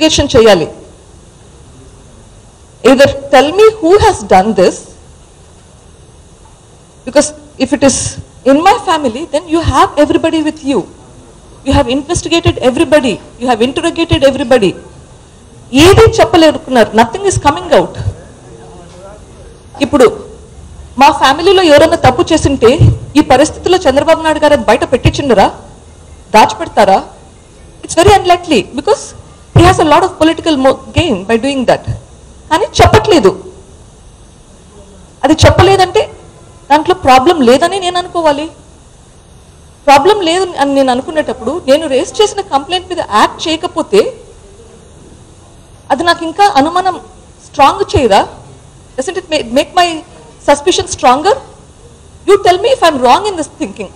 Investigation చేయాలి. Either tell me who has done this because if it is in my family then you have everybody with you you have investigated everybody you have interrogated everybody ఏది చెప్పలేరుకున్నారు nothing is coming out ఇప్పుడు మా ఫ్యామిలీలో ఎవరైనా తప్పు చేసింటే ఈ పరిస్థితిలో చంద్రబాబు నాయుడు గారు బయట పెట్టించిండరా దాచిపెడతారా? It's very unlikely because he has a lot of political gain by doing that అని చెప్పట్లేదు. అది చెప్పలేదంటే దాంట్లో ప్రాబ్లం లేదని నేను అనుకోవాలి. ప్రాబ్లం లేదు అని నేను అనుకునేటప్పుడు నేను రేస్ చేసిన కంప్లైంట్ మీద యాక్ట్ చేయకపోతే అది నాకు ఇంకా అనుమానం strong చేయదా? Doesn't it make my suspicion stronger you tell me if I'm wrong in this thinking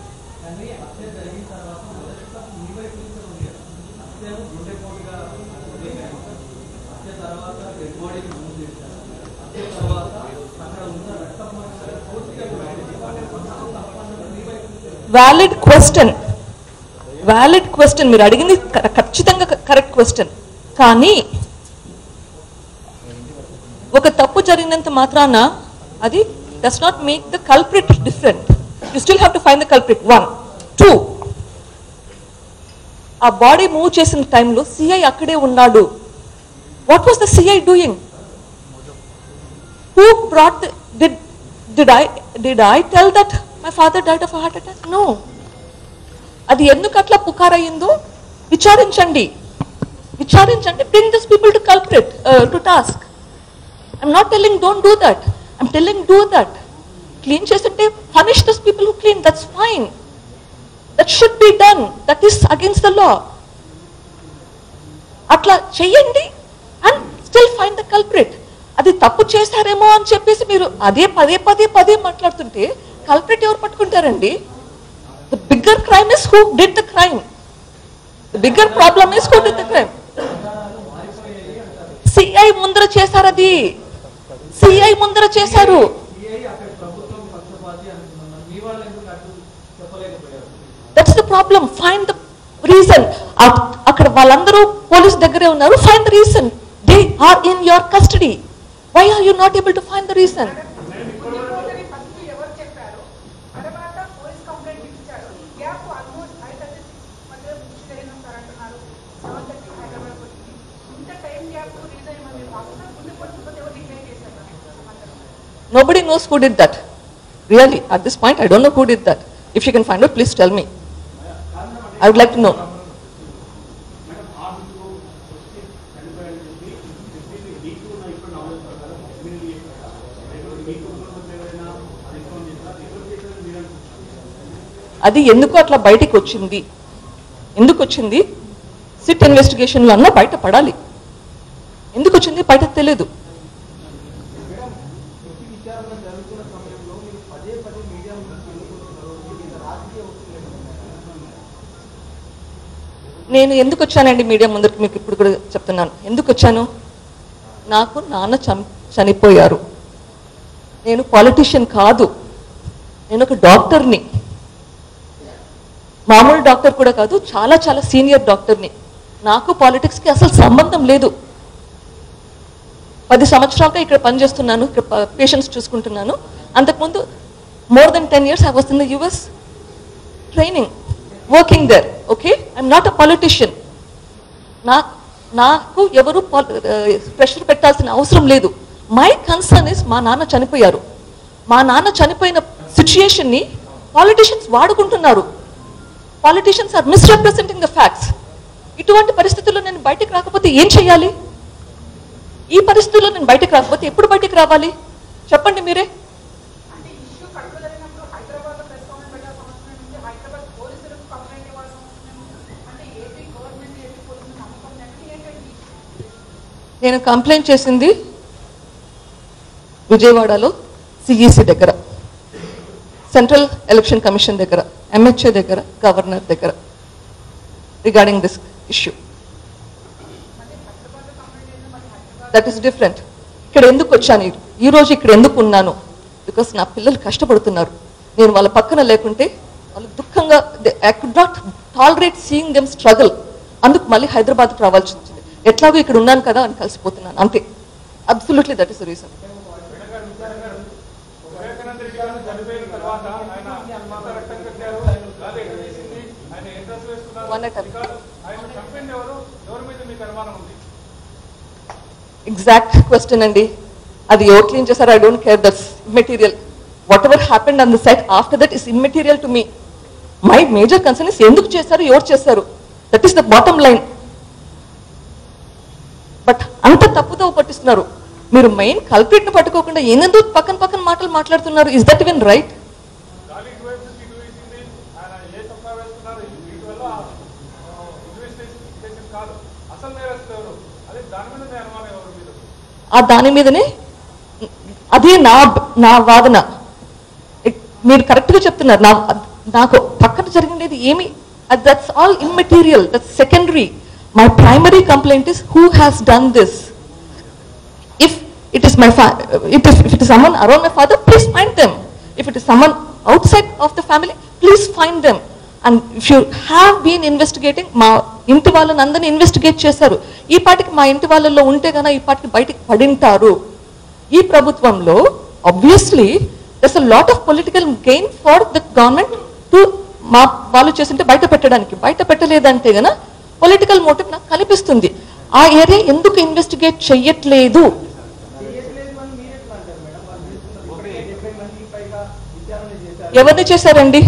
valid question valid question మీరు అడిగింది ఖచ్చితంగా కరెక్ట్ క్వశ్చన్ కానీ ఒక తప్పు జరిగినంత మాత్రాన అది does not make the culprit different you still have to find the culprit one two ఆ బాడీ మూవ్ చేసిన టైంలో సిఐ అక్కడే ఉన్నాడు. What was the CI doing who brought the, did did i did i tell that my father died of a heart attack? No. అది ఎందుకు అట్లా పుకారయ్యిందో? విచారించండి. విచారించండి. Bring this people to culprit to task I'm not telling don't do that I'm telling do that clean చేస్తుంటే punish this people who clean that's fine that should be done that is against the law అట్లా చెయ్యండి. And still find the culprit అది తప్పు చేశారేమో అని చెప్పేసి మీరు అదే పదే పదే పదే మాట్లాడుతుంటే కల్ప్రిట్ ఎవరు పట్టుకుంటారండి? The bigger crime is who did the crime the bigger problem is who did the crime CI ముందర చేశారు అది. సిఐ ముందర చేశారు. That's the problem find the reason అక్కడ వాళ్ళందరూ పోలీస్ దగ్గరే ఉన్నారు. Find the reason are in your custody. Why are you not able to find the reason? Nobody knows who did that. Really, at this point, I don't know who did that. If you can find out, please tell me. I would like to know. అది ఎందుకు అట్లా బయటికి వచ్చింది? ఎందుకు వచ్చింది? SIT ఇన్వెస్టిగేషన్లో అన్నా బయట పడాలి. ఎందుకు వచ్చింది? బయట తెలియదు. నేను ఎందుకు వచ్చానండి మీడియా ముందరికి మీకు ఇప్పుడు కూడా చెప్తున్నాను. ఎందుకు వచ్చాను? నాకు నాన్న చం- చనిపోయారు. నేను పాలిటిషియన్ కాదు. నేను ఒక డాక్టర్ని మామూలు డాక్టర్ కూడా కాదు చాలా చాలా సీనియర్ డాక్టర్ని. నాకు పాలిటిక్స్కి అసలు సంబంధం లేదు. పది సంవత్సరాలుగా ఇక్కడ పనిచేస్తున్నాను ఇక్కడ పేషెంట్స్ చూసుకుంటున్నాను. అంతకుముందు more than ten years I was in the US training working there okay I'm not a politician నా నాకు ఎవరు ప్రెషర్ పెట్టాల్సిన అవసరం లేదు. మై కన్సర్న్ ఇస్ మా నాన్న చనిపోయారు. మా నాన్న చనిపోయిన సిచ్యుయేషన్ని పాలిటీషియన్స్ వాడుకుంటున్నారు. Politicians are misrepresenting the facts ఇటువంటి పరిస్థితుల్లో నేను బయటకు రాకపోతే ఏం చేయాలి? ఈ పరిస్థితుల్లో నేను బయటకు రాకపోతే ఎప్పుడు బయటకు రావాలి? చెప్పండి మీరే. నేను కంప్లైంట్ చేసింది విజయవాడలో సిఈసి దగ్గర. సెంట్రల్ ఎలక్షన్ కమిషన్ దగ్గర ఎంహెచ్ఏ దగ్గర గవర్నర్ దగ్గర regarding this issue that is different ఇక్కడ ఎందుకు వచ్చాను? ఈ- రోజు ఇక్కడ ఎందుకు ఉన్నాను? బికాస్ నా పిల్లలు కష్టపడుతున్నారు. నేను వాళ్ళ పక్కన లేకుంటే వాళ్ళు దుఃఖంగా I could not tolerate seeing them struggle అందుకు మళ్ళీ హైదరాబాద్కి రావాల్సి వచ్చింది. ఎట్లాగో ఇక్కడ ఉన్నాను కదా అని కలిసిపోతున్నాను. అంతే. Absolutely that is reason Vivekananda Reddy గారు చనిపోయిన తర్వాత ఆయన అంత రక్తం కట్టారు. గాలి ఆయన ఎంట్రన్స్ వేస్తున్నారు. ఆయన చంపింది ఎవరు? ఎవరి మీద మీకు అనుమానం ఉంది? ఎగ్జాక్ట్ క్వశ్చన్ అండి. అది ఎవరు క్లీన్ చేశారు? I don't care that's immaterial whatever happened on the site after that is immaterial to me my major concern is ఎందుకు చేశారు? ఎవరు చేశారు? That is the bottom line but అంత తప్పుతో పట్టిస్తున్నారు. మీరు మెయిన్ కల్ప్రిట్ని పట్టుకోకుండా ఎందుకు పక్కన పక్కన మాటలు మాట్లాడుతున్నారు? ఇస్ దట్ ఈవెన్ రైట్ ఆ దాని మీదనే అదే నా నా వాదన ఇట్- మీరు కరెక్ట్గా చెప్తున్నారు నా నాకు పక్కన జరిగినది ఏమి that's all immaterial that's secondary my primary complaint is who has done this if it is my fa- if, if, if it is someone around my father, please find them. If it is someone outside of the family, please find them. And if you have been investigating, మా ఇంటి వాళ్ళని అందరిని investigate చేశారు. ఈ పాటికి మా ఇంటి వాళ్ళల్లో ఉంటే గన ఈ పాటికి బయటికి పడింటారు. ఈ ప్రభుత్వంలో obviously there's a lot of political gain for the government to మా వాళ్ళు చేసింటే బయట పెట్టడానికి. బయట పెట్టలేదంటే గన పొలిటికల్ మోటివ్ నాకు కనిపిస్తుంది. ఆ ఏరియా ఎందుకు ఇన్వెస్టిగేట్ చెయ్యట్లేదు? చేశారండి? అని మీరు ఎట్లా అంటారు మేడం వాళ్ళు చేస్తున్నారు ఒకటి డెబ్బై మందికి పైగా విచారణ చేశారు ఎవరిని చేశారండి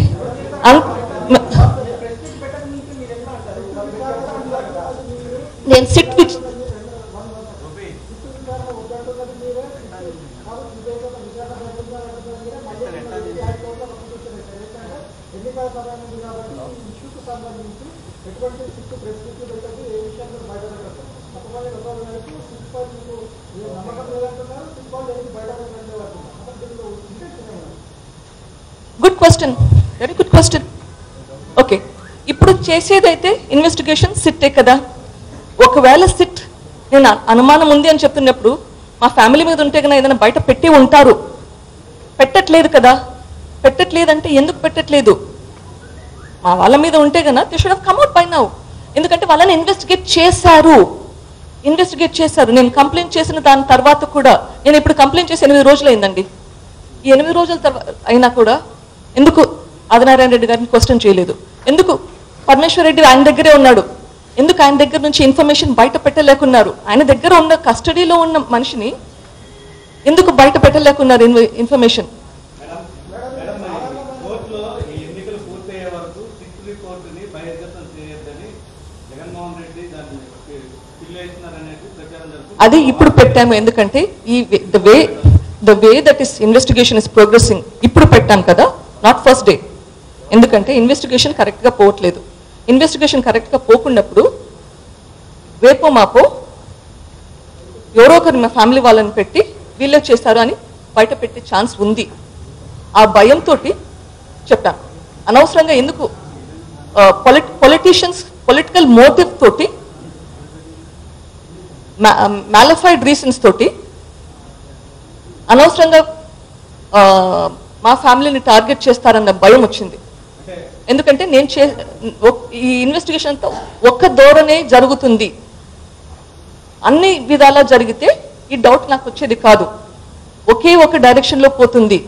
అన్- మ- ప్రెస్ మీట్ పెట్టక ముందు మీరు ఎట్లా అంటారు వాళ్ళు విచారణ నేను SIT which good question very good question okay ఇప్పుడు చేసేదైతే ఇన్వెస్టిగేషన్ సిట్టే కదా? ఒకవేళ సిట్ నేను అనుమానం ఉంది అని చెప్తున్నప్పుడు మా ఫ్యామిలీ మీద ఉంటే కన్నా ఏదైనా బయట పెట్టి ఉంటారు. పెట్టట్లేదు కదా. పెట్టట్లేదంటే ఎందుకు పెట్టట్లేదు? మా వాళ్ళ మీద ఉంటే కన్నా they should have come out by now ఎందుకంటే వాళ్ళని ఇన్వెస్టిగేట్ చేశారు. ఇన్వెస్టిగేట్ చేశారు. నేను కంప్లైంట్ చేసిన దాని తర్వాత కూడా నేను ఇప్పుడు కంప్లైంట్ చేసి ఎనిమిది రోజులు అయిందండి. ఈ ఎనిమిది రోజుల తర్వాత అయినా కూడా ఎందుకు ఆదినారాయణ రెడ్డి గారిని క్వశ్చన్ చేయలేదు? ఎందుకు? పరమేశ్వర్ రెడ్డి ఆయన దగ్గరే ఉన్నాడు. ఎందుకు ఆయన దగ్గర నుంచి ఇన్ఫర్మేషన్ బయట పెట్టలేకున్నారు ఆయన దగ్గర ఉన్న కస్టడీలో ఉన్న మనిషిని ఎందుకు బయట పెట్టలేకున్నారు ఇన్ఫర్మేషన్ అది ఇప్పుడు పెట్టాము. ఎందుకంటే ఈ the way the way that is investigation is progressing ఇప్పుడు పెట్టాం కదా నాట్ ఫస్ట్ డే ఎందుకంటే ఇన్వెస్టిగేషన్ కరెక్ట్గా పోవట్లేదు. ఇన్వెస్టిగేషన్ కరెక్ట్గా పోకున్నప్పుడు రేపో మాపో ఎవరో ఒకరు మా ఫ్యామిలీ వాళ్ళని పెట్టి వీళ్ళే చేశారు అని బయట పెట్టే ఛాన్స్ ఉంది. ఆ భయంతో చెప్పాను అనవసరంగా ఎందుకు పొలిట్ పొలిటీషియన్స్ పొలిటికల్ మోటివ్ తోటి మ్యాలఫైడ్ రీజన్స్ తోటి అనవసరంగా మా ఫ్యామిలీని టార్గెట్ చేస్తారన్న భయం వచ్చింది. ఎందుకంటే నేను చే ఈ ఇన్వెస్టిగేషన్ అంతా ఒక్క ధోరణే జరుగుతుంది. అన్ని విధాలా జరిగితే ఈ డౌట్ నాకు వచ్చేది కాదు. ఒకే ఒక డైరెక్షన్లో పోతుంది.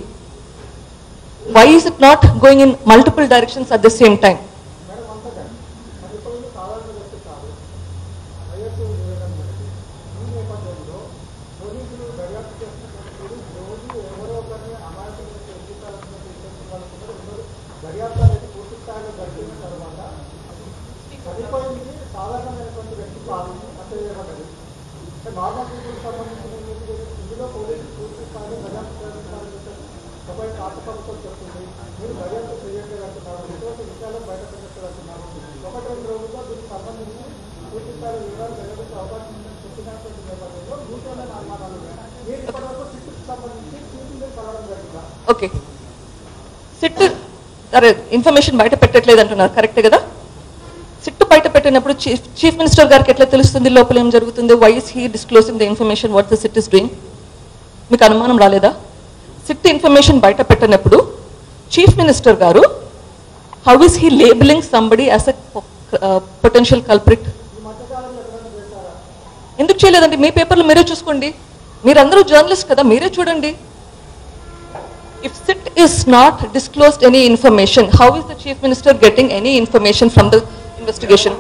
Why is it not going in multiple directions at the same time madam అంతగా అది ఇప్పుడు సాధారణ వ్యక్తి కాదు వైఎస్ వివేకానంద రెడ్డి ఈ నేపథ్యంలో పోలీసులు దర్యాప్తు చేస్తున్నప్పుడు రోజు ఎవరో ఒకరిని అమాయకులను చేర్చుతారన్న ఉద్దేశం వాళ్ళు కూడా ఎవరు దర్యాప్తు అనేది పూర్తి స్థాయిలో జరిగిన తర్వాత చనిపోయింది సాధారణమైనటువంటి వ్యక్తి కాదు అంటే ఏమన్నది అంటే నార్మల్ పీపుల్ సంబంధించిన ఇన్వెస్టిగేషన్ ఇందులో పోలీసులు పూర్తి స్థాయిలో దర్యాప్తు చేస్తారని చెప్పేసి ఒకవేళ రాష్ట్ర ప్రభుత్వం చెప్తుంది మీరు దర్యాప్తు చేయండి అంటున్నారు ఎటువంటి విషయాలు బయటపెట్టగలుగుతున్నారు ఒకటి రెండు రోజుల్లో దీనికి సంబంధించి పూర్తి స్థాయి వివరాలు వెల్లడించే అవకాశం చెప్పినటువంటి నేపథ్యంలో మీకేమైనా అనుమానాలు ఉన్నాయి మీరు ఇప్పటివరకు సిట్టుకు సంబంధించి సీపీలు కలవడం జరిగిందా ఓకే. సిట్ అరే ఇన్ఫర్మేషన్ బయట పెట్టట్లేదు అంటున్నారు కరెక్ట్ కదా? సిట్ బయట పెట్టినప్పుడు చీఫ్ చీఫ్ మినిస్టర్ గారికి ఎట్లా తెలుస్తుంది? లోపల ఏం జరుగుతుంది? Why is he disclosing the information what the SIT is doing మీకు అనుమానం రాలేదా? సిట్ ఇన్ఫర్మేషన్ బయట పెట్టినప్పుడు చీఫ్ మినిస్టర్ గారు how is he labelling somebody as a potential culprit ఎందుకు చేయలేదండి? మీ పేపర్లు మీరే చూసుకోండి. మీరందరూ జర్నలిస్ట్ కదా మీరే చూడండి. If SIT is not disclosed any information how is the chief minister getting any information from the investigation